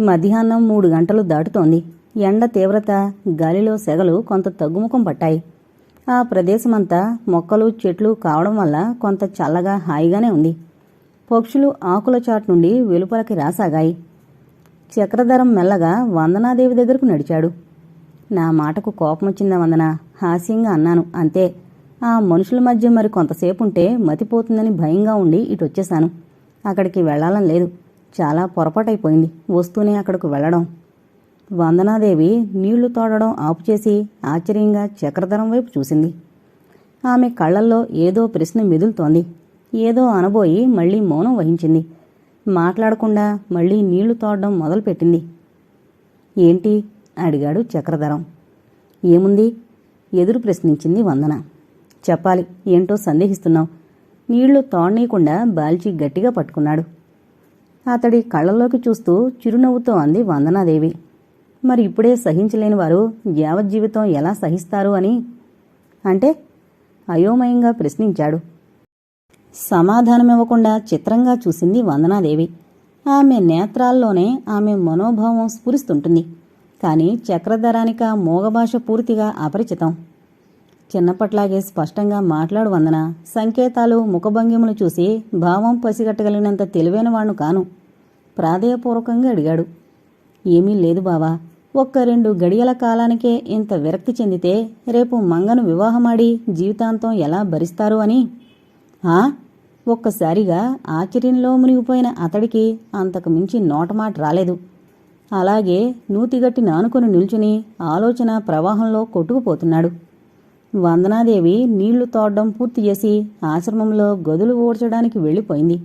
మధ్యాహ్నం మూడు గంటలు దాటుతోంది. ఎండ తీవ్రత గాలిలో సెగలు కొంత తగ్గుముఖం పట్టాయి. ఆ ప్రదేశమంతా మొక్కలు చెట్లు కావడం వల్ల కొంత చల్లగా హాయిగానే ఉంది. పక్షులు ఆకుల చాటు నుండి వెలుపలకి రాసాగాయి. చక్రధరం మెల్లగా వందనాదేవి దగ్గరకు నడిచాడు. నా మాటకు కోపం వచ్చిందా వందన? హాస్యంగా అన్నాను. అంతే. ఆ మనుషుల మధ్య మరి కొంతసేపు ఉంటే మతిపోతుందని భయంగా ఉండి ఇటొచ్చేశాను. అక్కడికి వెళ్ళాలని లేదు. చాలా పొరపాటైపోయింది. వస్తూనే అక్కడికి వెళ్ళడం. వందనాదేవి నీళ్ళు తోడడం ఆపుచేసి ఆశ్చర్యంగా చక్రధరం వైపు చూసింది. ఆమె కళ్ళల్లో ఏదో ప్రశ్న మెదులుతోంది. ఏదో అనబోయి మళ్ళీ మౌనం వహించింది. మాట్లాడకుండా మళ్ళీ నీళ్ళు తోడడం మొదలుపెట్టింది. ఏంటి? అడిగాడు చక్రధరం. ఏముంది? ఎదురు ప్రశ్నించింది వందన. చెప్పాలి ఏంటో సందేహిస్తున్నావు. నీళ్ళు తోడనీయకుండా బాల్చి గట్టిగా పట్టుకున్నాడు. అతడి కళ్ళల్లోకి చూస్తూ చిరునవ్వుతో అంది వందనాదేవి. మరి ఇప్పుడే సహించలేని వారు యావజ్జీవితం ఎలా సహిస్తారు అని? అంటే అయోమయంగా ప్రశ్నించాడు. సమాధానమివ్వకుండా చిత్రంగా చూసింది వందనాదేవి. ఆమె నేత్రాల్లోనే ఆమె మనోభావం స్ఫురిస్తుంటుంది. కానీ చక్రధరానిక మోగభాష పూర్తిగా అపరిచితం. చిన్నప్పట్లాగే స్పష్టంగా మాట్లాడు వందన సంకేతాలు ముఖభంగిములు చూసి భావం పసిగట్టగలిగినంత తెలివైన వాణ్ణు కాను. ప్రాధేయపూర్వకంగా అడిగాడు. ఏమీ లేదు బావా. ఒక్క రెండు గడియల కాలానికే ఇంత విరక్తి చెందితే రేపు మంగను వివాహమాడి జీవితాంతం ఎలా భరిస్తారు అని? ఆ? ఒక్కసారిగా ఆశ్చర్యంలో మునిగిపోయిన అతడికి అంతకు మించి నోటమాట రాలేదు. అలాగే నూతిగట్టి నానుకొని నిల్చుని ఆలోచన ప్రవాహంలో కొట్టుకుపోతున్నాడు. వందనాదేవి నీళ్ళు తోడడం పూర్తి చేసి ఆశ్రమంలో గదులు ఊడ్చడానికి వెళ్ళిపోయింది.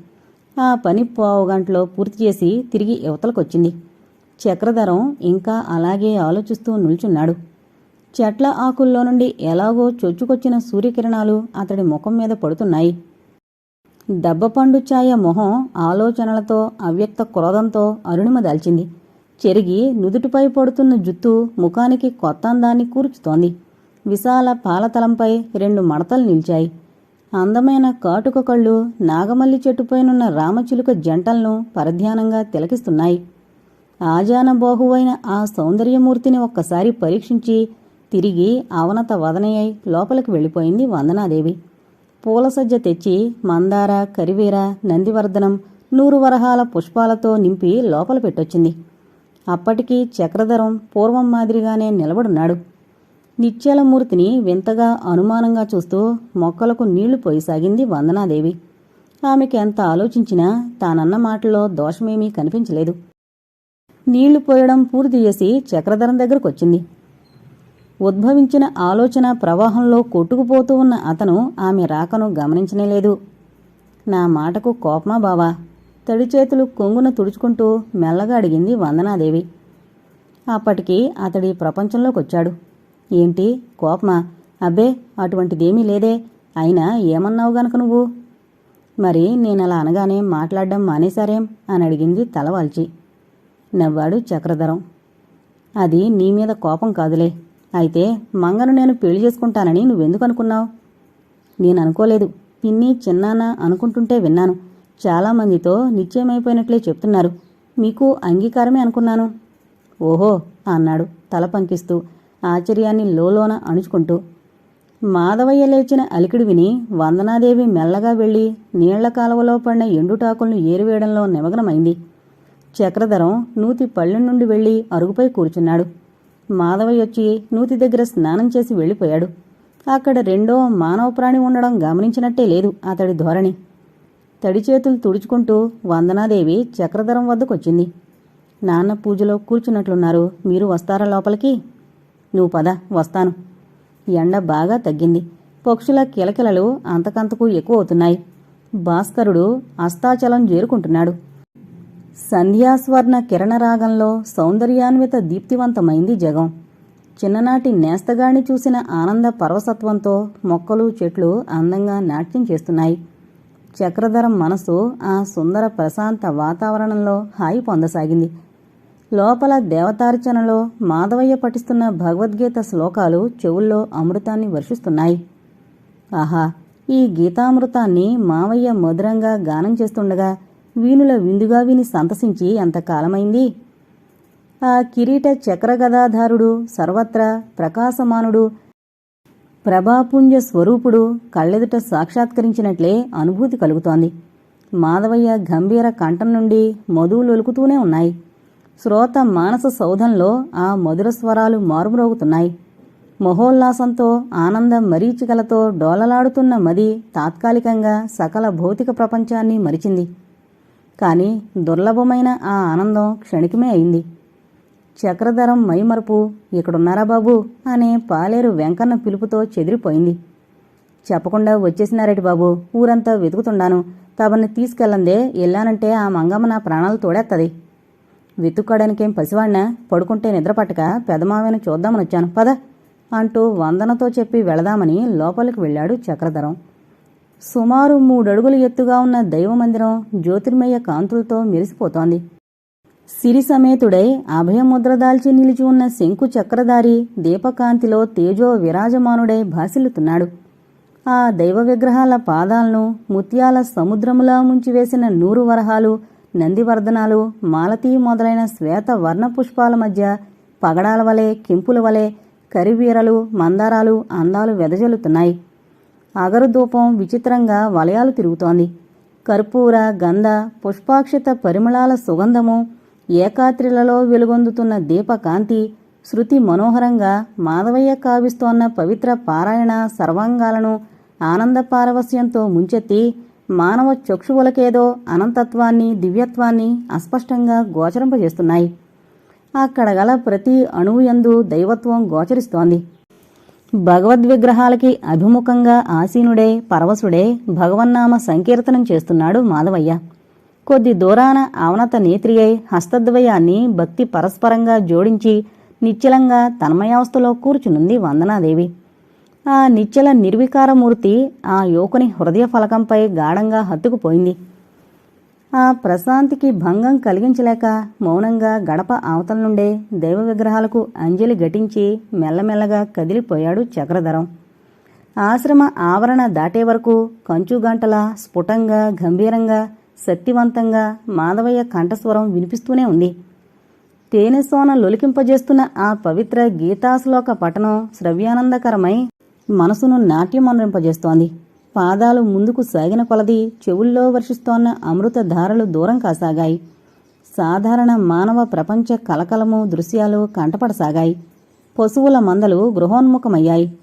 ఆ పని పావు గంటలో పూర్తి చేసి తిరిగి యువతలకొచ్చింది చక్రధరం ఇంకా అలాగే ఆలోచిస్తూ నిల్చున్నాడు. చెట్ల ఆకుల్లో నుండి ఎలాగో చొచ్చుకొచ్చిన సూర్యకిరణాలు అతడి ముఖం మీద పడుతున్నాయి. దబ్బపండు ఛాయ మొహం ఆలోచనలతో అవ్యక్త క్రోధంతో అరుణిమ దాల్చింది. చెరిగి నుదుటిపై పడుతున్న జుత్తు ముఖానికి కొత్త అందాన్ని కూర్చుతోంది. విశాల పాలతలంపై రెండు మడతలు నిలిచాయి. అందమైన కాటుక కళ్ళు నాగమల్లి చెట్టుపైనున్న రామచిలుక జంటలను పరధ్యానంగా తిలకిస్తున్నాయి. ఆజానబాహువైన ఆ సౌందర్యమూర్తిని ఒక్కసారి పరీక్షించి తిరిగి అవనత వదనయ్యై లోపలికి వెళ్ళిపోయింది వందనాదేవి. పూలసజ్జ తెచ్చి మందార కరివీర నందివర్ధనం నూరు వరహాల పుష్పాలతో నింపి లోపల పెట్టొచ్చింది. అప్పటికి చక్రధరం పూర్వం మాదిరిగానే నిలబడున్నాడు. నిత్యాలమూర్తిని వింతగా అనుమానంగా చూస్తూ మొక్కలకు నీళ్ళు పోయిసాగింది వందనాదేవి. ఆమెకి ఎంత ఆలోచించినా తానన్న మాటల్లో దోషమేమీ కనిపించలేదు. నీళ్ళు పోయడం పూర్తి చేసి చక్రధరం దగ్గరకొచ్చింది. ఉద్భవించిన ఆలోచన ప్రవాహంలో కొట్టుకుపోతూ ఉన్న అతను ఆమె రాకను గమనించనేలేదు నా మాటకు కోపమా బావా? తడి చేతులు కొంగున తుడుచుకుంటూ మెల్లగా అడిగింది వందనాదేవి. అప్పటికి అతడి ప్రపంచంలోకొచ్చాడు. ఏంటి? కోపమా? అబ్బే అటువంటిదేమీ లేదే. అయినా ఏమన్నావు గనక నువ్వు? మరి నేనలా అనగానే మాట్లాడడం మానేశారేం? అని అడిగింది తలవాల్చి. నవ్వాడు చక్రధరం. అది నీ మీద కోపం కాదులే. అయితే మంగను నేను పెళ్ళి చేసుకుంటానని నువ్వెందుకు అనుకున్నావు నేను అనుకోలేదు పిన్ని చిన్నాన్న అనుకుంటుంటే విన్నాను. చాలామందితో నిశ్చయమైపోయినట్లే చెప్తున్నారు. మీకు అంగీకారమే అనుకున్నాను. ఓహో అన్నాడు తల పంకిస్తూ. ఆశ్చర్యాన్ని లోలోన అణుచుకుంటూ మాధవయ్య లేచిన అలికిడి విని వందనాదేవి మెల్లగా వెళ్ళి నీళ్ళ కాలువలో పడిన ఎండుటాకులను ఏరివేయడంలో నిమగ్నమైంది. చక్రధరం నూతి పళ్ళె నుండి వెళ్ళి అరుగుపై కూర్చున్నాడు. మాధవయ్య వచ్చి నూతి దగ్గర స్నానం చేసి వెళ్ళిపోయాడు. అక్కడ రెండో మానవ ప్రాణి ఉండడం గమనించినట్టే లేదు అతడి ధోరణి. తడి చేతులు తుడుచుకుంటూ వందనాదేవి చక్రధరం వద్దకొచ్చింది. నాన్న పూజలో కూర్చున్నట్లున్నారు. మీరు వస్తారా లోపలికి? నువ్వు పద వస్తాను. ఎండ బాగా తగ్గింది. పక్షుల కిలకిలలు అంతకంతకు ఎక్కువ అవుతున్నాయి. భాస్కరుడు అస్తాచలం చేరుకుంటున్నాడు సంధ్యాస్వర్ణ కిరణరాగంలో సౌందర్యాన్విత దీప్తివంతమైంది జగం. చిన్ననాటి నేస్తగాణి చూసిన ఆనంద పరవసత్వంతో మొక్కలు చెట్లు అందంగా నాట్యం చేస్తున్నాయి. చక్రధరం మనసు ఆ సుందర ప్రశాంత వాతావరణంలో హాయి పొందసాగింది. లోపల దేవతార్చనలో మాధవయ్య పఠిస్తున్న భగవద్గీత శ్లోకాలు చెవుల్లో అమృతాన్ని వర్షిస్తున్నాయి. ఆహా ఈ గీతామృతాన్ని మావయ్య మధురంగా గానం చేస్తుండగా వీణుల విందుగా విని సంతసించి ఎంతకాలమైంది ఆ కిరీట చక్రగదాధారుడు సర్వత్రా ప్రకాశమానుడు ప్రభాపుంజ స్వరూపుడు కళ్ళెదుట సాక్షాత్కరించినట్లే అనుభూతి కలుగుతోంది. మాధవయ్య గంభీర కంఠం నుండి మధువులొలుకుతూనే ఉన్నాయి. శ్రోత మానస సౌధంలో ఆ మధుర స్వరాలు మారుమ్రోగుతున్నాయి. మహోల్లాసంతో ఆనంద మరీచికలతో డోలలాడుతున్న మది తాత్కాలికంగా సకల భౌతిక ప్రపంచాన్ని మరిచింది. కానీ దుర్లభమైన ఆ ఆనందం క్షణికమే అయింది. చక్రధరం మైమరుపు ఇక్కడున్నారా బాబు? అనే పాలేరు వెంకన్న పిలుపుతో చెదిరిపోయింది. చెప్పకుండా వచ్చేసినారేటి బాబు ఊరంతా వెతుకుతున్నాను తమని తీసుకెళ్ళందే వెళ్ళానంటే ఆ మంగమ్మ నా ప్రాణాలు తోడేత్తది. వెతుక్కోడానికేం పసివాడినా పడుకుంటే నిద్రపట్టక పెదమావని చూద్దామని వచ్చాను. పద అంటూ వందనతో చెప్పి వెళదామని లోపలికి వెళ్ళాడు చక్రధరం. సుమారు మూడడుగులు ఎత్తుగా ఉన్న దైవమందిరం జ్యోతిర్మయ కాంతులతో మెరిసిపోతోంది. సిరి సమేతుడై అభయముద్ర దాల్చి నిలిచి ఉన్న శంకు చక్రధారి దీపకాంతిలో తేజో విరాజమానుడై భాసిల్లుతున్నాడు. ఆ దైవ విగ్రహాల పాదాలను ముత్యాల సముద్రములా ముంచివేసిన నూరు వరహాలు నందివర్ధనాలు మాలతీ మొదలైన శ్వేత వర్ణ పుష్పాల మధ్య పగడాల వలె కింపుల వలె కరివీరలు మందారాలు అందాలు వెదజల్లుతున్నాయి. అగరుధూపం విచిత్రంగా వలయాలు తిరుగుతోంది. కర్పూర గంధ పుష్పాక్షిత పరిమళాల సుగంధము ఏకాత్రిలలో వెలుగొందుతున్న దీపకాంతి శృతి మనోహరంగా మాధవయ్య కావిస్తోన్న పవిత్ర పారాయణ సర్వాంగాలను ఆనంద పారవస్యంతో ముంచెత్తి మానవ చక్షువులకేదో అనంతత్వాన్ని దివ్యత్వాన్ని అస్పష్టంగా గోచరింపజేస్తున్నాయి. అక్కడ గల ప్రతి అణువుయందు దైవత్వం గోచరిస్తోంది. భగవద్విగ్రహాలకి అభిముఖంగా ఆసీనుడే పరవశుడే భగవన్నామ సంకీర్తనం చేస్తున్నాడు మాధవయ్య. కొద్ది దూరాన అవనత నేత్రి అయి హస్తద్వయాన్ని భక్తి పరస్పరంగా జోడించి నిశ్చలంగా తన్మయావస్థలో కూర్చునుంది వందనాదేవి. ఆ నిశ్చల నిర్వికారమూర్తి ఆ యువకుని హృదయ ఫలకంపై గాఢంగా హత్తుకుపోయింది. ఆ ప్రశాంతికి భంగం కలిగించలేక మౌనంగా గడప అవతల నుండే దైవ విగ్రహాలకు అంజలి ఘటించి మెల్లమెల్లగా కదిలిపోయాడు చక్రధరం. ఆశ్రమ ఆవరణ దాటే వరకు కంచు గంటల స్ఫుటంగా గంభీరంగా శక్తివంతంగా మాధవయ్య కంఠస్వరం వినిపిస్తూనే ఉంది. తేనెసోన లొలికింపజేస్తున్న ఆ పవిత్ర గీతాశ్లోక పఠనం శ్రవ్యానందకరమై మనసును నాట్యమనరింపజేస్తోంది పాదాలు ముందుకు సాగిన కొలది చెవుల్లో వర్షిస్తోన్న అమృత ధారలు దూరం కాసాగాయి. సాధారణ మానవ ప్రపంచ కలకలము దృశ్యాలు కంటపడసాగాయి. పశువుల మందలు గృహోన్ముఖమయ్యాయి.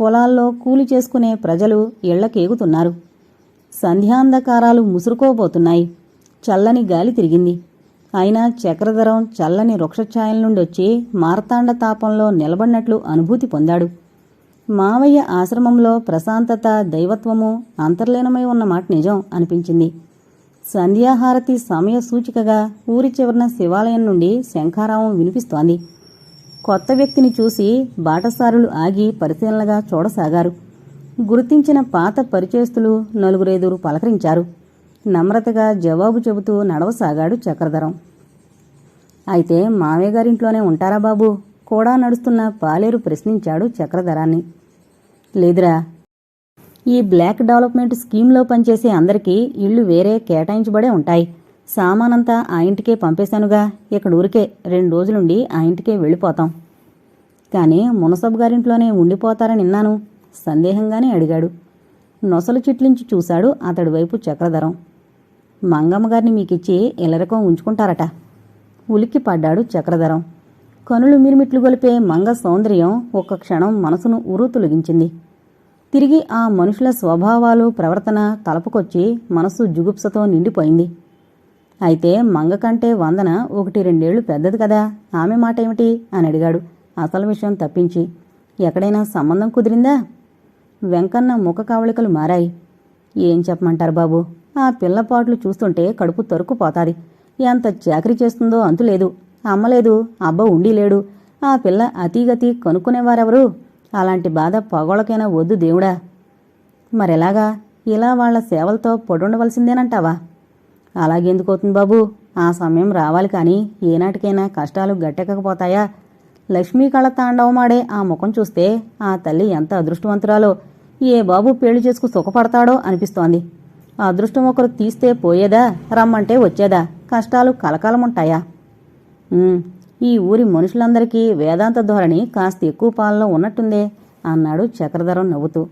పొలాల్లో కూలి చేసుకునే ప్రజలు ఇళ్ళకేగుతున్నారు. సంధ్యాంధకారాలు ముసురుకోబోతున్నాయి. చల్లని గాలి తిరిగింది. అయినా చక్రధరం చల్లని వృక్షఛాయల నుండి వచ్చి మార్తాండ తాపంలో నిలబడినట్లు అనుభూతి పొందాడు. మావయ్య ఆశ్రమంలో ప్రశాంతత దైవత్వము అంతర్లీనమై ఉన్న మాట నిజం అనిపించింది. సంధ్యాహారతి సమయ సూచికగా ఊరి చివరన శివాలయం నుండి శంఖారావం వినిపిస్తోంది. కొత్త వ్యక్తిని చూసి బాటసారులు ఆగి పరిశీలనగా చూడసాగారు. గుర్తించిన పాత పరిచయస్తులు నలుగురేదురు పలకరించారు. నమ్రతగా జవాబు చెబుతూ నడవసాగాడు చక్రధరం. అయితే మావయ్య గారింట్లోనే ఉంటారా బాబు? కూడా నడుస్తున్న పాలేరు ప్రశ్నించాడు చక్రధరాన్ని. లేదురా. ఈ బ్లాక్ డెవలప్మెంట్ స్కీమ్లో పనిచేసే అందరికీ ఇళ్ళు వేరే కేటాయించబడే ఉంటాయి. సామానంతా ఆ ఇంటికే పంపేశానుగా. ఇక్కడ ఊరికే రెండు రోజులుండి ఆ ఇంటికే వెళ్ళిపోతాం. కానీ మునసబ్ గారింట్లోనే ఉండిపోతారని విన్నాను. సందేహంగానే అడిగాడు. నొసలు చిట్లించి చూశాడు అతడి వైపు చక్రధరం. మంగమ్మ గారిని మీకిచ్చి ఇలరకం ఉంచుకుంటారట. ఉలిక్కి పడ్డాడు చక్రధరం. కనులు మిరుమిట్లు గొలిపే మంగ సౌందర్యం ఒక్క క్షణం మనసును ఉరు తొలగించింది. తిరిగి ఆ మనుషుల స్వభావాలు ప్రవర్తన తలపుకొచ్చి మనసు జుగుప్సతో నిండిపోయింది. అయితే మంగ కంటే వందన ఒకటి రెండేళ్ళు పెద్దది కదా ఆమె మాట ఏమిటి అని అడిగాడు. అసలు విషయం తప్పించి ఎక్కడైనా సంబంధం కుదిరిందా? వెంకన్న ముఖ కవళికలు మారాయి. ఏం చెప్పమంటారు బాబు? ఆ పిల్లపాట్లు చూస్తుంటే కడుపు తరుక్కుపోతాది. ఎంత చాకరీ చేస్తుందో అంతులేదు. అమ్మలేదు అబ్బ ఉండి లేడు ఆ పిల్ల అతీగతి కనుక్కునేవారెవరు? అలాంటి బాధ పగోళ్ళకైనా వద్దు దేవుడా. మరెలాగా? ఇలా వాళ్ళ సేవలతో పొడుండవలసిందేనంటావా? అలాగెందుకవుతుంది బాబు? ఆ సమయం రావాలి కానీ ఏనాటికైనా కష్టాలు గట్టెక్కకపోతాయా? లక్ష్మీ కళ తాండవమాడే ఆ ముఖం చూస్తే ఆ తల్లి ఎంత అదృష్టవంతురాలో? ఏ బాబు పెళ్ళి చేసుకు సుఖపడతాడో అనిపిస్తోంది. అదృష్టం ఒకరు తీస్తే పోయేదా? రమ్మంటే వచ్చేదా? కష్టాలు కలకాలముంటాయా? ఈ ఊరి మనుషులందరికీ వేదాంత ధోరణి కాస్త ఎక్కువ పాలలో ఉన్నట్టుందే అన్నాడు చక్రధరం నవ్వుతూ.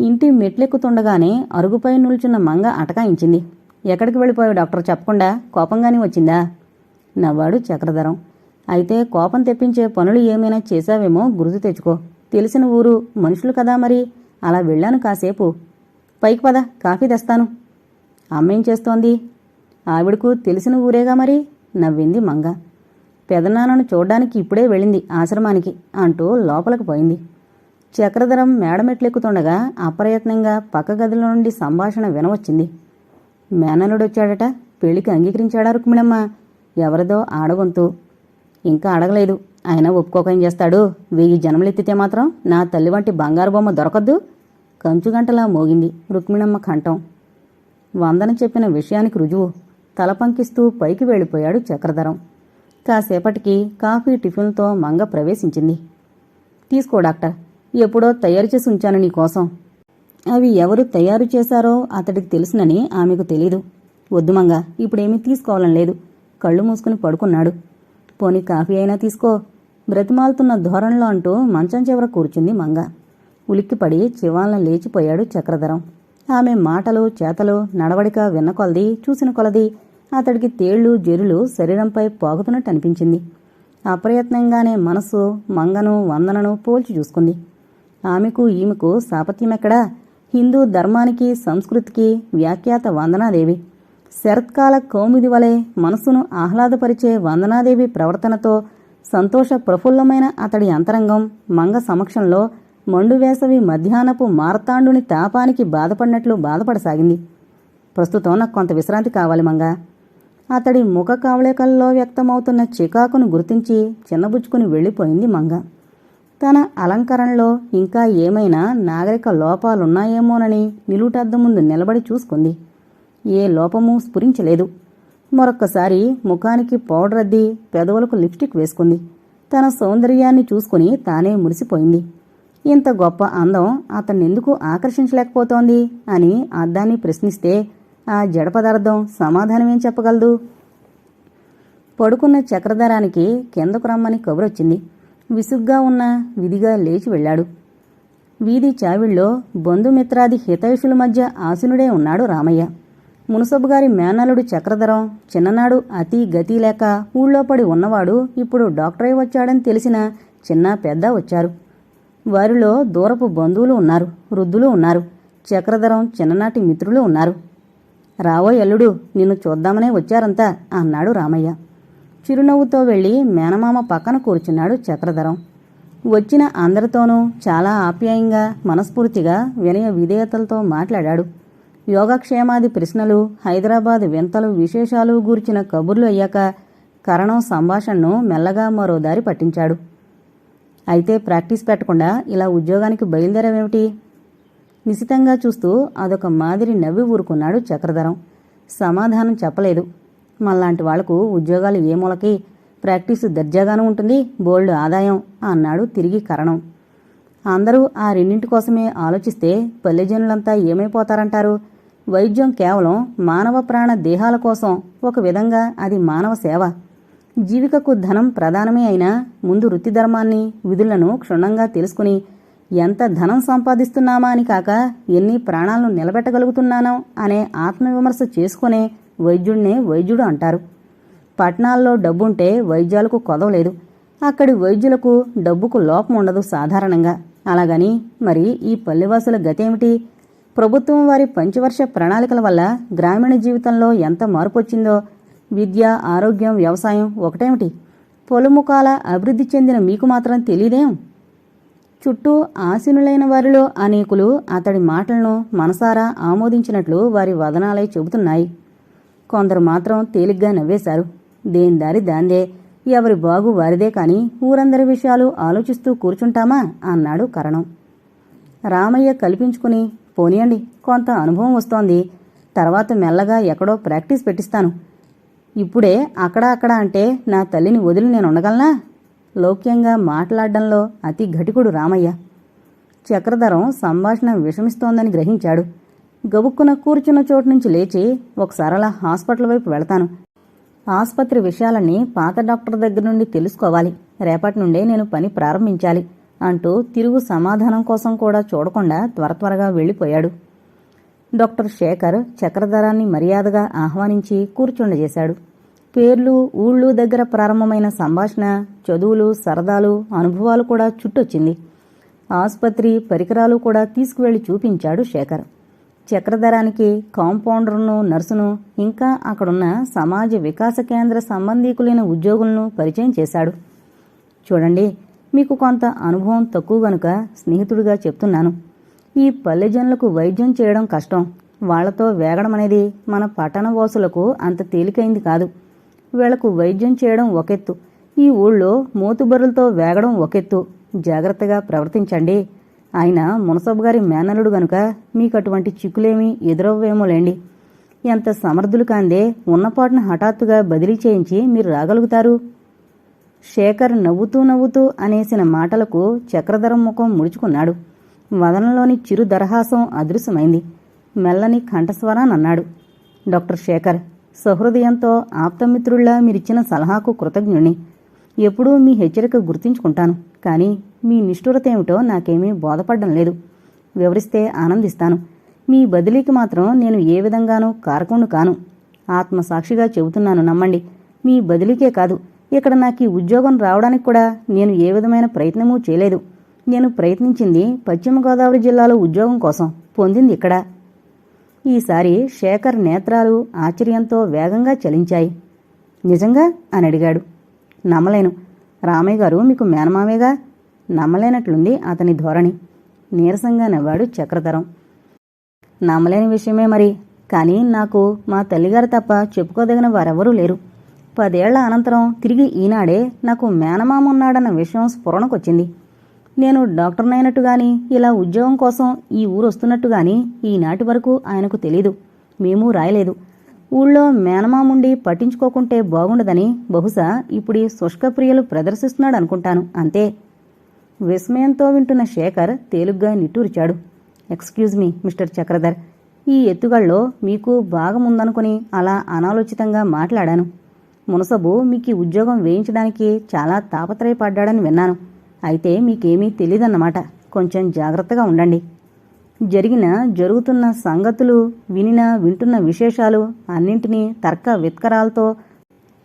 ఇంటి మెట్లెక్కుతుండగానే అరుగుపై నిల్చున్న మంగ అటకాయించింది. ఎక్కడికి వెళ్ళిపోయావు డాక్టర్? చెప్పకుండా కోపంగానే వచ్చిందా? నవ్వాడు చక్రధరం. అయితే కోపం తెప్పించే పనులు ఏమైనా చేశావేమో గుర్తు తెచ్చుకో. తెలిసిన ఊరు మనుషులు కదా మరి. అలా వెళ్ళాను కాసేపు. పైకి పద కాఫీ తెస్తాను. అమ్మేం చేస్తోంది? ఆవిడకు తెలిసిన ఊరేగా మరి? నవ్వింది మంగ. పెదనాన్నను చూడ్డానికి ఇప్పుడే వెళ్ళింది ఆశ్రమానికి అంటూ లోపలికి పోయింది. చక్రధరం మేడమెట్లెక్కుతుండగా అప్రయత్నంగా పక్క గదిలో నుండి సంభాషణ వినవచ్చింది. మేనలుడొచ్చాడట పెళ్ళికి అంగీకరించాడా రుక్మిణమ్మ? ఎవరిదో ఆడగొంతు. ఇంకా అడగలేదు. ఆయన ఒప్పుకోకం చేస్తాడు? వెయ్యి జన్మలెత్తితే మాత్రం నా తల్లి వంటి బంగారు బొమ్మ దొరకద్దు? కంచుగంటలా మోగింది రుక్మిణమ్మ కంఠం. వందన చెప్పిన విషయానికి రుజువు. తల పంకిస్తూ పైకి వెళ్ళిపోయాడు చక్రధరం. కాసేపటికి కాఫీ టిఫిన్తో మంగ ప్రవేశించింది. తీసుకో డాక్టర్ ఎప్పుడో తయారు చేసి ఉంచాను నీకోసం అవి ఎవరు తయారు చేశారో అతడికి తెలుసునని ఆమెకు తెలీదు. వద్దు మంగ ఇప్పుడేమీ తీసుకోవాలని లేదు. కళ్ళు మూసుకుని పడుకున్నాడు. పోనీ కాఫీ అయినా తీసుకో. బ్రతిమాలుతున్న ధోరణిలో అంటూ మంచం చివర కూర్చుంది మంగ. ఉలిక్కిపడి చివాలను లేచిపోయాడు చక్రధరం. ఆమె మాటలు చేతలు నడవడిక విన్న కొలది చూసిన కొలది అతడికి తేళ్ళు జెరులు శరీరంపై పోగుతున్నట్టు అనిపించింది. అప్రయత్నంగానే మనసు మంగను వందనను పోల్చి చూసుకుంది. ఆమెకు ఈమెకు సాపత్యమెక్కడా? హిందూ ధర్మానికి సంస్కృతికి వ్యాఖ్యాత వందనాదేవి. శరత్కాల కౌముది వలె మనసును ఆహ్లాదపరిచే వందనాదేవి ప్రవర్తనతో సంతోష ప్రఫుల్లమైన అతడి అంతరంగం మంగ సమక్షంలో మండు వేసవి మధ్యాహ్నపు మార్తాండుని తాపానికి బాధపడినట్లు బాధపడసాగింది. ప్రస్తుతం నాకు కొంత విశ్రాంతి కావాలి మంగ. అతడి ముఖ కవళికల్లో వ్యక్తమవుతున్న చికాకును గుర్తించి చిన్నబుచ్చుకుని వెళ్ళిపోయింది మంగ. తన అలంకరణలో ఇంకా ఏమైనా నాగరిక లోపాలున్నాయేమోనని నిలువుటద్దం ముందు నిలబడి చూసుకుంది. ఏ లోపము స్ఫురించలేదు. మరొక్కసారి ముఖానికి పౌడర్ అద్ది పెదవులకు లిప్స్టిక్ వేసుకుంది. తన సౌందర్యాన్ని చూసుకుని తానే మురిసిపోయింది. ఇంత గొప్ప అందం అతన్నెందుకు ఆకర్షించలేకపోతోంది అని అద్దాన్ని ప్రశ్నిస్తే ఆ జడ పదార్థం సమాధానం ఏం చెప్పగలదు? పడుకున్న చక్రధరానికి కిందకు రమ్మని కబురొచ్చింది. విసుగ్గా ఉన్న విధిగా లేచి వెళ్ళాడు. వీధి చావిళ్ళలో బంధుమిత్రాది హితైషుల మధ్య ఆసునుడే ఉన్నాడు రామయ్య. మునసబు గారి మేనలుడు చక్రధరం చిన్ననాడు అతి గతి లేక ఊళ్ళో పడి ఉన్నవాడు ఇప్పుడు డాక్టరై వచ్చాడని తెలిసిన చిన్న పెద్ద వచ్చారు. వారిలో దూరపు బంధువులు ఉన్నారు వృద్ధులు ఉన్నారు. చక్రధరం చిన్ననాటి మిత్రులు ఉన్నారు. రావో ఎల్లుడు నిన్ను చూద్దామనే వచ్చారంతా అన్నాడు రామయ్య. చిరునవ్వుతో వెళ్ళి మేనమామ పక్కన కూర్చున్నాడు చక్రధరం. వచ్చిన అందరితోనూ చాలా ఆప్యాయంగా మనస్ఫూర్తిగా వినయ విధేయతలతో మాట్లాడాడు. యోగక్షేమాది ప్రశ్నలు హైదరాబాద్ వింతలు విశేషాలు గూర్చిన కబుర్లు అయ్యాక కరణం సంభాషణను మెల్లగా మరో దారి పట్టించాడు. అయితే ప్రాక్టీస్ పెట్టకుండా ఇలా ఉద్యోగానికి బయలుదేరవేమిటి? నిశితంగా చూస్తూ అదొక మాదిరి నవ్వి ఊరుకున్నాడు చక్రధరం. సమాధానం చెప్పలేదు. మళ్ళాంటి వాళ్ళకు ఉద్యోగాలు ఏ మూలకి? ప్రాక్టీసు దర్జాగానూ ఉంటుంది బోల్డ్ ఆదాయం అన్నాడు తిరిగి కరణం. అందరూ ఆ రెండింటి కోసమే ఆలోచిస్తే పల్లెజనులంతా ఏమైపోతారంటారు? వైద్యం కేవలం మానవ ప్రాణ దేహాల కోసం ఒక విధంగా అది మానవ సేవ. జీవికకు ధనం ప్రధానమే అయినా ముందు వృత్తి ధర్మాన్ని విధులను క్షుణ్ణంగా తెలుసుకుని ఎంత ధనం సంపాదిస్తున్నామా అని కాక ఎన్ని ప్రాణాలను నిలబెట్టగలుగుతున్నానో అనే ఆత్మవిమర్శ చేసుకునే వైద్యుడినే వైద్యుడు అంటారు. పట్టణాల్లో డబ్బుంటే వైద్యాలకు కొదవలేదు. అక్కడి వైద్యులకు డబ్బుకు లోపం ఉండదు సాధారణంగా. అలాగని మరి ఈ పల్లెవాసుల గతేమిటి? ప్రభుత్వం వారి పంచవర్ష ప్రణాళికల వల్ల గ్రామీణ జీవితంలో ఎంత మార్పు వచ్చిందో విద్య ఆరోగ్యం వ్యవసాయం ఒకటేమిటి? పొలుముఖాల అభివృద్ధి చెందిన మీకు మాత్రం తెలియదేం చుట్టూ ఆసీనులైన వారిలో అనేకులు అతడి మాటలను మనసారా ఆమోదించినట్లు వారి వదనాలై చెబుతున్నాయి. కొందరు మాత్రం తేలిగ్గా నవ్వేశారు. దేని దారి దాందే? ఎవరి బాగు వారిదే కాని ఊరందరి విషయాలు ఆలోచిస్తూ కూర్చుంటామా? అన్నాడు కరణం. రామయ్య కల్పించుకుని పోనీయండి కొంత అనుభవం వస్తోంది. తర్వాత మెల్లగా ఎక్కడో ప్రాక్టీస్ పెట్టిస్తాను. ఇప్పుడే అక్కడ అక్కడ అంటే నా తల్లిని వదిలి నేను ఉండగలనా లౌక్యంగా మాట్లాడడంలో అతి ఘటికుడు రామయ్య. చక్రధరం సంభాషణ విషమిస్తోందని గ్రహించాడు. గబుక్కున కూర్చున్న చోటు నుంచి లేచి ఒక సరళ హాస్పిటల్ వైపు వెళతాను. ఆసుపత్రి విషయాలన్నీ పాత డాక్టర్ దగ్గర నుండి తెలుసుకోవాలి. రేపటి నుండే నేను పని ప్రారంభించాలి అంటూ తిరుగు సమాధానం కోసం కూడా చూడకుండా త్వర త్వరగా వెళ్ళిపోయాడు. డాక్టర్ శేఖర్ చక్రధరాన్ని మర్యాదగా ఆహ్వానించి కూర్చుండజేశాడు. పేర్లు ఊళ్ళు దగ్గర ప్రారంభమైన సంభాషణ చదువులు సరదాలు అనుభవాలు కూడా చుట్టొచ్చింది. ఆసుపత్రి పరికరాలు కూడా తీసుకువెళ్ళి చూపించాడు శేఖర్. చక్రధరానికి కాంపౌండర్ను నర్సును ఇంకా అక్కడున్న సమాజ వికాస కేంద్ర సంబంధీకులైన ఉద్యోగులను పరిచయం చేశాడు. చూడండి మీకు కొంత అనుభవం తక్కువ గనుక స్నేహితుడిగా చెప్తున్నాను. ఈ పల్లె జనులకు వైద్యం చేయడం కష్టం. వాళ్ళతో వేగడం అనేది మన పట్టణ వాసులకు అంత తేలికైంది కాదు. వీళ్ళకు వైద్యం చేయడం ఒకెత్తు. ఈ ఊళ్ళో మోతుబరులతో వేగడం ఒకెత్తు. జాగ్రత్తగా ప్రవర్తించండి. ఆయన మునసబు గారి మేనలుడు గనుక మీకు అటువంటి చిక్కులేమీ ఎదురవ్వేమోలేండి. ఎంత సమర్థులు కాందే ఉన్నపాటున హఠాత్తుగా బదిలీ చేయించి మీరు రాగలుగుతారు? శేఖర్ నవ్వుతూ నవ్వుతూ అనేసిన మాటలకు చక్రధరం ముఖం ముడుచుకున్నాడు. వదనంలోని చిరు దరహాసం అదృశ్యమైంది. మెల్లని కంఠస్వరానన్నాడు డాక్టర్ శేఖర్ సహృదయంతో ఆప్తమిత్రుల్లా మీరిచ్చిన సలహాకు కృతజ్ఞుణ్ణి. ఎప్పుడూ మీ హెచ్చరిక గుర్తుంచుకుంటాను కానీ మీ నిష్ఠురత ఏమిటో నాకేమీ బోధపడడం లేదు. వివరిస్తే ఆనందిస్తాను. మీ బదిలీకి మాత్రం నేను ఏ విధంగానూ కారకుండు కాను. ఆత్మసాక్షిగా చెబుతున్నాను నమ్మండి. మీ బదిలీకే కాదు ఇక్కడ నాకు ఈ ఉద్యోగం రావడానికి కూడా నేను ఏ విధమైన ప్రయత్నమూ చేయలేదు. నేను ప్రయత్నించింది పశ్చిమ గోదావరి జిల్లాలో ఉద్యోగం కోసం పొందింది ఇక్కడ. ఈసారి శేఖర్ నేత్రాలు ఆశ్చర్యంతో వేగంగా చలించాయి. నిజంగా? అని అడిగాడు. నమ్మలేను. రామయ్య గారు మీకు మేనమామేగా? నమ్మలేనట్లుంది అతని ధోరణి. నీరసంగా నవ్వాడు చక్రధరం. నమ్మలేని విషయమే మరి. కానీ నాకు మా తల్లిగారు తప్ప చెప్పుకోదగిన వారెవరూ లేరు. పదేళ్ళ అనంతరం తిరిగి ఈనాడే నాకు మేనమామ ఉన్నాడన్న విషయం స్ఫురణకొచ్చింది. నేను డాక్టర్నైనట్టు గాని ఇలా ఉద్యోగం కోసం ఈ ఊరు వస్తున్నట్టు గాని ఈనాటి వరకు ఆయనకు తెలీదు. మేము రాయలేదు. ఊళ్ళో మేనమాముండి పట్టించుకోకుంటే బాగుండదని బహుశా ఇప్పుడు శుష్కప్రియలు ప్రదర్శిస్తున్నాడు అనుకుంటాను అంతే. విస్మయంతో వింటున్న శేఖర్ తేలుగ్గా నిట్టూర్చాడు. Excuse me mister Chakradhar. ఈ ఎత్తుగళ్ళలో మీకు భాగముందనుకుని అలా అనాలోచితంగా మాట్లాడాను. మునసబు మీకు ఉద్యోగం వేయించడానికి చాలా తాపత్రయపడ్డాడని విన్నాను. అయితే మీకేమీ తెలియదన్నమాట కొంచెం జాగ్రత్తగా ఉండండి. జరిగిన జరుగుతున్న సంగతులు వినిన వింటున్న విశేషాలు అన్నింటినీ తర్క విత్కరాలతో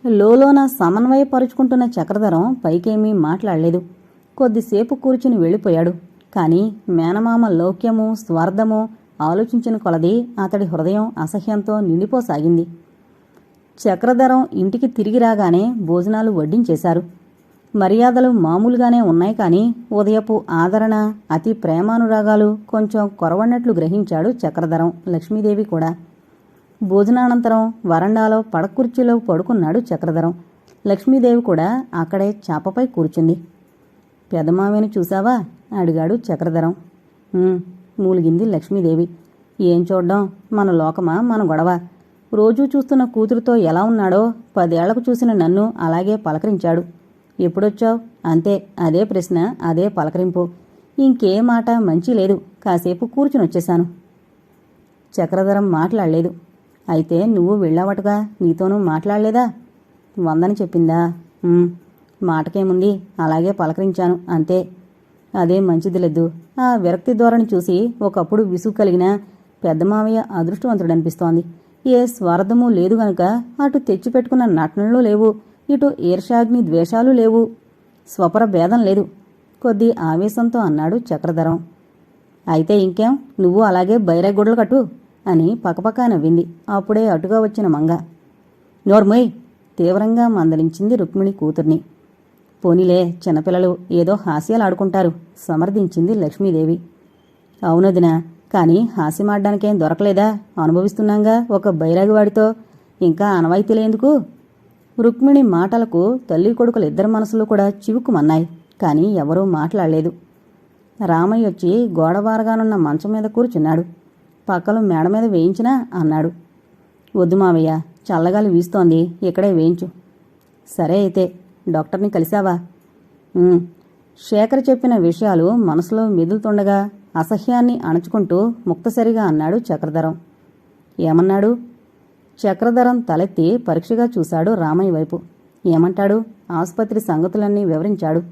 లోలోన సమన్వయపరుచుకుంటున్న చక్రధరం పైకేమీ మాట్లాడలేదు. కొద్దిసేపు కూర్చుని వెళ్ళిపోయాడు. కాని మేనమామ లౌక్యము స్వార్థము ఆలోచించిన కొలది అతడి హృదయం అసహ్యంతో నిండిపోసాగింది. చక్రధరం ఇంటికి తిరిగి రాగానే భోజనాలు వడ్డించేశారు. మర్యాదలు మామూలుగానే ఉన్నాయి కానీ ఉదయపు ఆదరణ అతి ప్రేమానురాగాలు కొంచెం కొరవన్నట్లు గ్రహించాడు చక్రధరం లక్ష్మీదేవి కూడా. భోజనానంతరం వరండాలో పడకుర్చీలో పడుకున్నాడు చక్రధరం. లక్ష్మీదేవి కూడా అక్కడే చాపపై కూర్చుంది. పెదమావేని చూసావా అడిగాడు చక్రధరం. మూలిగింది లక్ష్మీదేవి. ఏం చూడ్డం? మన లోకమా? మన గొడవ? రోజూ చూస్తున్న కూతురుతో ఎలా ఉన్నాడో పదేళ్ళకు చూసిన నన్ను అలాగే పలకరించాడు. ఎప్పుడొచ్చావు? అంతే అదే ప్రశ్న అదే పలకరింపు. ఇంకే మాట మంచి లేదు. కాసేపు కూర్చుని వచ్చేశాను చక్రధరం మాట్లాడలేదు. అయితే నువ్వు వెళ్ళావటగా? నీతోనూ మాట్లాడలేదా? వందని చెప్పిందా? మాటకేముంది? అలాగే పలకరించాను అంతే. అదే మంచిదిలేదు ఆ విరక్తి ధోరణి చూసి ఒకప్పుడు విసుగు కలిగిన పెద్ద మామయ్య అదృష్టవంతుడనిపిస్తోంది. ఏ స్వార్థమూ లేదు గనుక అటు తెచ్చిపెట్టుకున్న నటనలు లేవు. ఇటు ఈర్షాగ్ని ద్వేషాలు లేవు. స్వపర భేదం లేదు. కొద్ది ఆవేశంతో అన్నాడు చక్రధరం. అయితే ఇంకేం? నువ్వు అలాగే బైరగుడ్లు కట్టు అని పకపకా నవ్వింది. అప్పుడే అటుగా వచ్చిన మంగ. నోర్మోయ్ తీవ్రంగా మందలించింది రుక్మిణి కూతుర్ని. పోనీలే చిన్నపిల్లలు ఏదో హాస్యాలు ఆడుకుంటారు సమర్థించింది లక్ష్మీదేవి. అవునదినా కానీ హాస్యమాడ్డానికేం దొరకలేదా? అనుభవిస్తున్నాంగా ఒక బైరాగివాడితో ఇంకా అనవాయితీలేందుకు రుక్మిణి మాటలకు తల్లి కొడుకులు ఇద్దరి మనసులు కూడా చివుకుమన్నాయి. కానీ ఎవరూ మాట్లాడలేదు. రామయ్య వచ్చి గోడవారగానున్న మంచం మీద కూర్చున్నాడు. పక్కలు మేడ మీద వేయించినా అన్నాడు. వద్దు మావయ్య చల్లగాలి వీస్తోంది. ఇక్కడే వేయించు. సరే అయితే డాక్టర్ని కలిశావా? శేఖర్ చెప్పిన విషయాలు మనసులో మెదులుతుండగా అసహ్యాన్ని అణచుకుంటూ ముక్తసరిగా అన్నాడు చక్రధరం. ఏమన్నాడు? చక్రధరం తలెత్తి పరీక్షగా చూశాడు రామయ్య వైపు. ఏమంటాడు? ఆసుపత్రి సంగతులన్నీ వివరించాడు.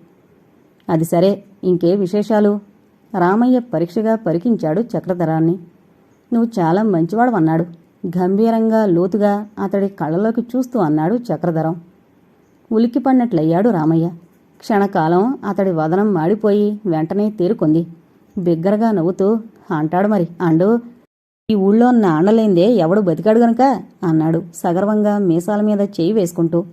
అది సరే ఇంకే విశేషాలు? రామయ్య పరీక్షగా పరికించాడు చక్రధరాన్ని. నువ్వు చాలా మంచివాడు అన్నాడు. గంభీరంగా లోతుగా అతడి కళ్ళలోకి చూస్తూ అన్నాడు చక్రధరం. ఉలిక్కిపడినట్లయ్యాడు రామయ్య. క్షణకాలం అతడి వదనం మాడిపోయి వెంటనే తేరుకుంది. బిగ్గరగా నవ్వుతూ అంటాడు మరి అండు ఈ ఊళ్ళో నాన్నలేందే ఎవడు బతికాడు గనుక? అన్నాడు సగర్వంగా మీసాల మీద చేయి వేసుకుంటూ.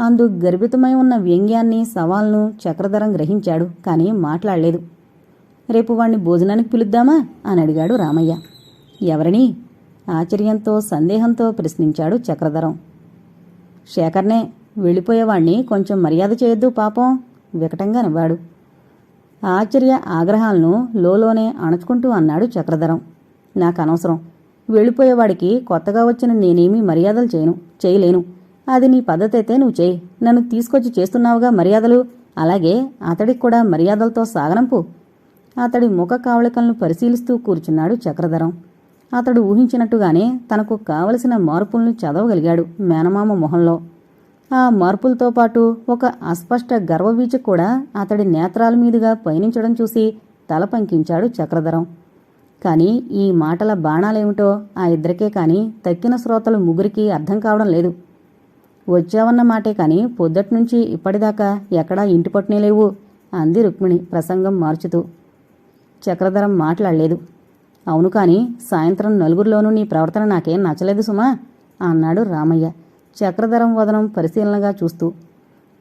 అందు గర్భితమై ఉన్న వ్యంగ్యాన్ని సవాల్ను చక్రధరం గ్రహించాడు కానీ మాట్లాడలేదు. రేపు వాణ్ణి భోజనానికి పిలుద్దామా? అని అడిగాడు రామయ్య. ఎవరిని? ఆశ్చర్యంతో సందేహంతో ప్రశ్నించాడు చక్రధరం. శేఖర్నే వెళ్ళిపోయేవాణ్ణి కొంచెం మర్యాద చేయొద్దు పాపం వికటంగా నవ్వాడు. ఆశ్చర్య ఆగ్రహాలను లోలోనే అణచుకుంటూ అన్నాడు చక్రధరం. నాకు అనవసరం వెళ్ళిపోయేవాడికి కొత్తగా వచ్చిన నేనేమీ మర్యాదలు చేయను చేయలేను. అది నీ పద్ధతి అయితే నువ్వు చేయి. నన్ను తీసుకొచ్చి చేస్తున్నావుగా మర్యాదలు? అలాగే అతడికి కూడా మర్యాదలతో సాగనంపు. అతడి ముఖ కావళికలను పరిశీలిస్తూ కూర్చున్నాడు చక్రధరం. అతడు ఊహించినట్టుగానే తనకు కావలసిన మార్పులను చదవగలిగాడు మేనమామ మొహంలో. ఆ మార్పులతో పాటు ఒక అస్పష్ట గర్వవీచ కూడా అతడి నేత్రాల మీదుగా పయనించడం చూసి తల పంకించాడు చక్రధరం. కాని ఈ మాటల బాణాలేమిటో ఆ ఇద్దరికే కాని తక్కిన శ్రోతలు ముగ్గురికి అర్థం కావడం లేదు. వచ్చావన్న మాటే కాని పొద్దట్నుంచి ఇప్పటిదాకా ఎక్కడా ఇంటి పట్టునే లేవు అంది రుక్మిణి ప్రసంగం మార్చుతూ. చక్రధరం మాట్లాడలేదు. అవును కాని సాయంత్రం నలుగురిలోనూ నీ ప్రవర్తన నాకేం నచ్చలేదు సుమా అన్నాడు రామయ్య చక్రధరం వదనం పరిశీలనగా చూస్తూ.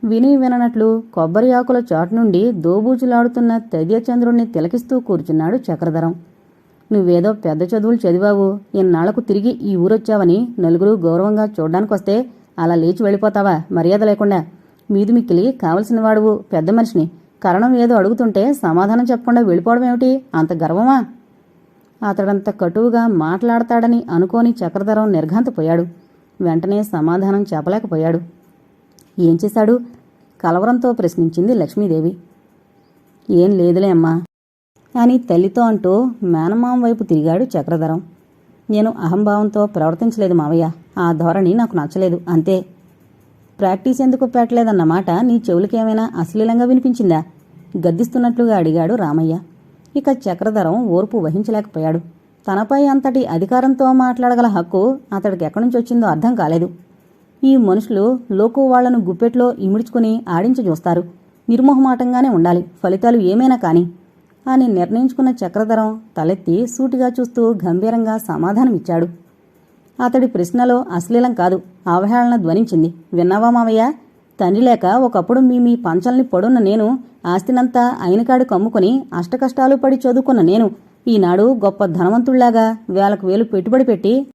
విని విననట్లు కొబ్బరి ఆకుల చాటు నుండి దోబూచులాడుతున్న తదియచంద్రుణ్ణి తిలకిస్తూ కూర్చున్నాడు చక్రధరం. నువ్వేదో పెద్ద చదువులు చదివావు ఇన్నాళ్ళకు తిరిగి ఈ ఊరొచ్చావని నలుగురు గౌరవంగా చూడ్డానికొస్తే అలా లేచి వెళ్ళిపోతావా? మర్యాద లేకుండా. మీది మిక్కిలి కావలసిన వాడువు పెద్ద మనిషిని. కరణం ఏదో అడుగుతుంటే సమాధానం చెప్పకుండా వెళ్ళిపోవడం ఏమిటి? అంత గర్వమా? అతడంత కటువుగా మాట్లాడతాడని అనుకోని చక్రధరం నిర్ఘాంతపోయాడు. వెంటనే సమాధానం చెప్పలేకపోయాడు. ఏం చేశాడు? కలవరంతో ప్రశ్నించింది లక్ష్మీదేవి. ఏం లేదులే అమ్మా. అని తల్లితో అంటూ మేనమామ వైపు తిరిగాడు చక్రధరం. నేను అహంభావంతో ప్రవర్తించలేదు మావయ్య. ఆ ధోరణి నాకు నచ్చలేదు. అంతే. ప్రాక్టీస్ ఎందుకు పెట్టలేదన్నమాట? నీ చెవులకేమైనా అశ్లీలంగా వినిపించిందా? గద్దిస్తున్నట్లుగా అడిగాడు రామయ్య. ఇక చక్రధరం ఓర్పు వహించలేకపోయాడు. తనపై అంతటి అధికారంతో మాట్లాడగల హక్కు అతడికి ఎక్కడి నుంచి వచ్చిందో అర్థం కాలేదు. ఈ మనుషులు లోకు వాళ్ళను గుప్పెట్లో ఇమిడ్చుకుని ఆడించి చూస్తారు. నిర్మోహమాటంగానే ఉండాలి. ఫలితాలు ఏమైనా కానీ. అని నిర్ణయించుకున్న చక్రధరం తలెత్తి సూటిగా చూస్తూ గంభీరంగా సమాధానమిచ్చాడు. అతడి ప్రశ్నలో అశ్లీలం కాదు అవహేళన ధ్వనించింది. విన్నావా మావయ్య? తండ్రి లేక ఒకప్పుడు మీ మీ పంచల్ని పొడున్న నేను ఆస్తినంతా అయినకాడు కమ్ముకుని అష్టకష్టాలు పడి చదువుకున్న నేను ఈనాడు గొప్ప ధనవంతుళ్ళాగా వేలకు వేలు పెట్టుబడి పెట్టి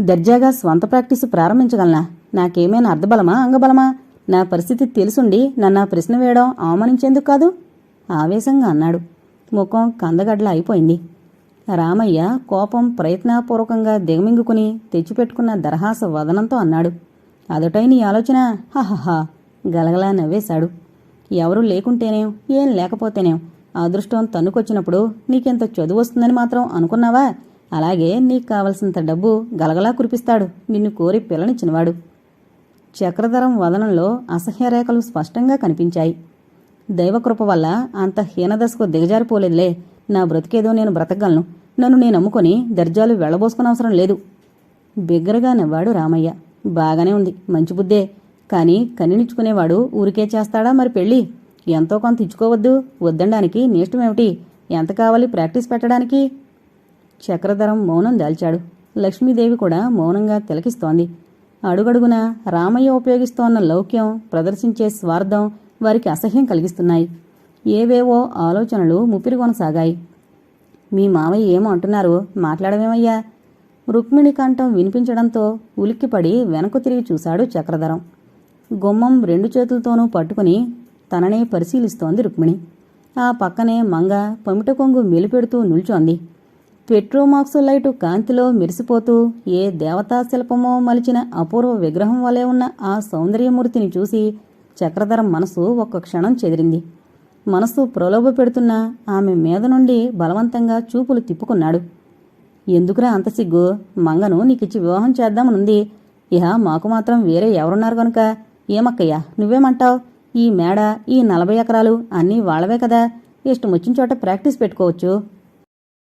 దర్జాగా స్వంత ప్రాక్టీసు ప్రారంభించగలనా? నాకేమైనా అర్ధబలమా అంగబలమా? నా పరిస్థితి తెలుసుండి నన్ను ప్రశ్న వేయడం అవమానించేందుకు కాదు? ఆవేశంగా అన్నాడు. ముఖం కందగడ్ల అయిపోయింది. రామయ్య కోపం ప్రయత్నపూర్వకంగా దిగమింగుకుని తెచ్చిపెట్టుకున్న దరహాస వదనంతో అన్నాడు. అదటైన ఆలోచన? హహహా! గలగలా నవ్వేశాడు. ఎవరూ లేకుంటేనేం ఏం లేకపోతేనేం అదృష్టం తన్నుకొచ్చినప్పుడు నీకెంత చదువు వస్తుందని మాత్రం అనుకున్నావా? అలాగే నీకు కావలసినంత డబ్బు గలగలా కురిపిస్తాడు నిన్ను కోరి పిల్లనిచ్చినవాడు. చక్రధరం వదనంలో అసహ్యరేఖలు స్పష్టంగా కనిపించాయి. దైవకృప వల్ల అంత హీనదశకు దిగజారిపోలేదులే. నా బ్రతికేదో నేను బ్రతకగలను. నన్ను నేను నమ్ముకొని దర్జాలు వెళ్ళబోసుకుని అవసరం లేదు. బిగ్గరగా నవ్వాడు రామయ్య. బాగానే ఉంది. మంచి బుద్ధే. కానీ కనినిచ్చుకునేవాడు ఊరికే చేస్తాడా మరి పెళ్ళి? ఎంతో కొంత ఇచ్చుకోవద్దు. వద్దనడానికి నీష్టమేమిటి? ఎంత కావాలి ప్రాక్టీస్ పెట్టడానికి? చక్రధరం మౌనం దాల్చాడు. లక్ష్మీదేవి కూడా మౌనంగా తిలకిస్తోంది. అడుగడుగున రామయ్య ఉపయోగిస్తోన్న లౌక్యం ప్రదర్శించే స్వార్థం వారికి అసహ్యం కలిగిస్తున్నాయి. ఏవేవో ఆలోచనలు ముప్పిరి కొనసాగాయి. మీ మావయ్య ఏమో అంటున్నారు మాట్లాడమేమయ్యా? రుక్మిణి కంఠం వినిపించడంతో ఉలిక్కిపడి వెనక్కు తిరిగి చూశాడు చక్రధరం. గుమ్మం రెండు చేతులతోనూ పట్టుకుని తననే పరిశీలిస్తోంది రుక్మిణి. ఆ పక్కనే మంగ పమిట కొంగు మెలిపెడుతూ నిల్చోంది. పెట్రోమాక్స్ లైటు కాంతిలో మెరిసిపోతూ ఏ దేవతా శిల్పమో మలిచిన అపూర్వ విగ్రహం వలె ఉన్న ఆ సౌందర్యమూర్తిని చూసి చక్రధరం మనసు ఒక్క క్షణం చెదిరింది. మనసు ప్రలోభ పెడుతున్న ఆమె మీద నుండి బలవంతంగా చూపులు తిప్పుకున్నాడు. ఎందుకురా అంత సిగ్గు? మంగను నీకిచ్చి వివాహం చేద్దామనుంది. ఇహ మాకు మాత్రం వేరే ఎవరున్నారు గనుక? ఏమక్కయ్యా నువ్వేమంటావ్? ఈ మేడ ఈ నలభై ఎకరాలు అన్నీ వాళ్ళవే కదా. ఇష్టమొచ్చిన చోట ప్రాక్టీస్ పెట్టుకోవచ్చు.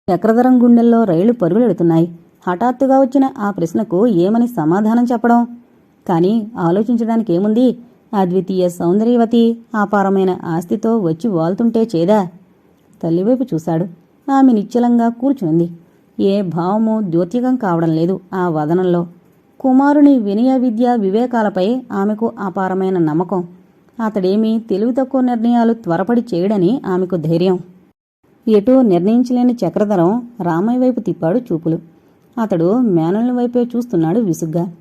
చక్రధరం గుండెల్లో రైళ్ళు పరుగులెడుతున్నాయి. హఠాత్తుగా వచ్చిన ఆ ప్రశ్నకు ఏమని సమాధానం చెప్పడం? కానీ ఆలోచించడానికి ఏముంది అద్వితీయ సౌందర్యవతి అపారమైన ఆస్తితో వచ్చి వాల్తుంటే చేదా. తల్లివైపు చూశాడు. ఆమె నిశ్చలంగా కూర్చుంది ఏ భావము ద్యోత్యకం కావడం లేదు ఆ వదనంలో కుమారుని వినయ విద్య వివేకాలపై ఆమెకు అపారమైన నమ్మకం. అతడేమీ తెలివి తక్కువ నిర్ణయాలు త్వరపడి చేయడని ఆమెకు ధైర్యం. ఎటూ నిర్ణయించలేని చక్రధరం రామయ్య వైపు తిప్పాడు చూపులు. అతడు మేనల్ని వైపే చూస్తున్నాడు విసుగ్గా.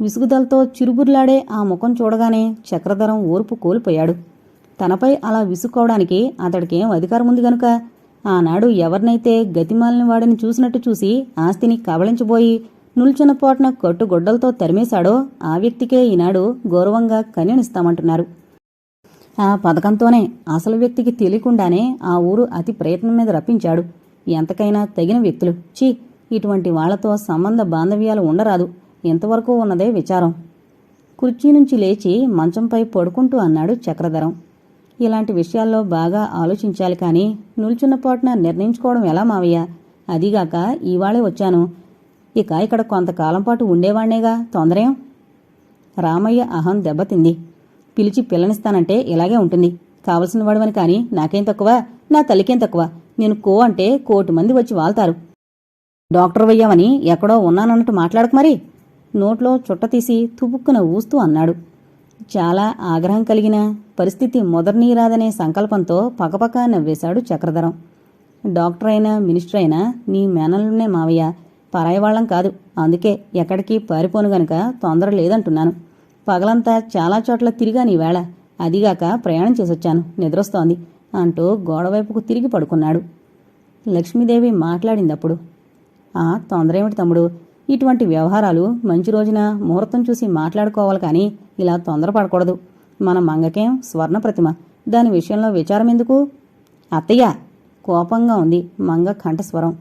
విసుగుదలతో చిరుబుర్లాడే ఆ ముఖం చూడగానే చక్రధరం ఓర్పు కోల్పోయాడు. తనపై అలా విసుక్కోవడానికి అతడికేం అధికారం ఉంది గనుక? ఆనాడు ఎవరినైతే గతిమాలిన వాడిని చూసినట్టు చూసి ఆస్తిని కబళించబోయి నుల్చున్న కట్టుగొడ్డలతో తరిమేశాడో ఆ వ్యక్తికే ఈనాడు గౌరవంగా కన్యనిస్తామంటున్నారు. ఆ పథకంతోనే అసలు వ్యక్తికి తెలియకుండానే ఆ ఊరు అతి ప్రయత్నం మీద రప్పించాడు. ఎంతకైనా తగిన వ్యక్తులు. ఛీ! ఇటువంటి వాళ్ళతో సంబంధ బాంధవ్యాలు ఉండరాదు. ఇంతవరకు ఉన్నదే విచారం. కుర్చీ నుంచి లేచి మంచంపై పడుకుంటూ అన్నాడు చక్రధరం. ఇలాంటి విషయాల్లో బాగా ఆలోచించాలి కానీ నిల్చున్నపాటున నిర్ణయించుకోవడం ఎలా మావయ్య? అదిగాక ఇవాళే వచ్చాను. ఇక ఇక్కడ కొంతకాలం పాటు ఉండేవాణ్ణేగా తొందరేం? రామయ్య అహం దెబ్బతింది. పిలిచి పిల్లనిస్తానంటే ఇలాగే ఉంటుంది. కావలసిన వాడివని కాని నాకేం తక్కువ? నా తల్లికేం తక్కువ? నేను కో అంటే కోటి మంది వచ్చి వాళ్తారు. డాక్టర్ వయ్యామని ఎక్కడో ఉన్నానన్నట్టు మాట్లాడకు మరి. నోట్లో చుట్ట తీసి తుపుక్కున ఊస్తూ అన్నాడు. చాలా ఆగ్రహం కలిగిన పరిస్థితి మొదర్నీరాదనే సంకల్పంతో పకపక నవ్వేశాడు చక్రధరం. డాక్టర్ అయినా మినిస్టర్ అయినా నీ మేనల్లోనే మావయ్య పరాయి వాళ్ళం కాదు. అందుకే ఎక్కడికి పారిపోను గనుక తొందర లేదంటున్నాను. పగలంతా చాలా చోట్ల తిరిగాను ఈవేళ అదిగాక ప్రయాణం చేసొచ్చాను. నిద్రొస్తోంది అంటూ గోడవైపుకు తిరిగి పడుకున్నాడు. లక్ష్మీదేవి మాట్లాడిందప్పుడు ఆ తొందరేమిటి తమ్ముడు? ఇటువంటి వ్యవహారాలు మంచి రోజున ముహూర్తం చూసి మాట్లాడుకోవాలి కానీ ఇలా తొందరపడకూడదు. మన మంగకేం స్వర్ణ ప్రతిమ దాని విషయంలో విచారం ఎందుకు? అత్తయ్య కోపంగా ఉంది. మంగ కంఠస్వరం.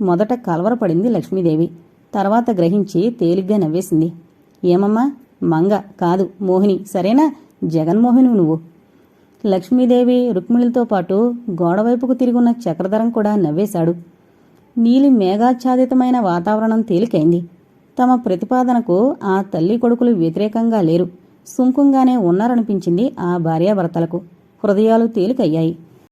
మొదట కలవరపడింది లక్ష్మీదేవి. తర్వాత గ్రహించి తేలిగ్గా నవ్వేసింది. ఏమమ్మా? మంగ కాదు మోహిని. సరేనా? జగన్మోహిని నువ్వు. లక్ష్మీదేవి రుక్మిణులతో పాటు గోడవైపుకు తిరుగున్న చక్రధరం కూడా నవ్వేశాడు. నీలి మేఘాచ్ఛాదితమైన వాతావరణం తేలికైంది. తమ ప్రతిపాదనకు ఆ తల్లి కొడుకులు వ్యతిరేకంగా లేరు. సుంకుంగానే ఉన్నారనిపించింది ఆ భార్యాభర్తలకు. హృదయాలు తేలికయ్యాయి.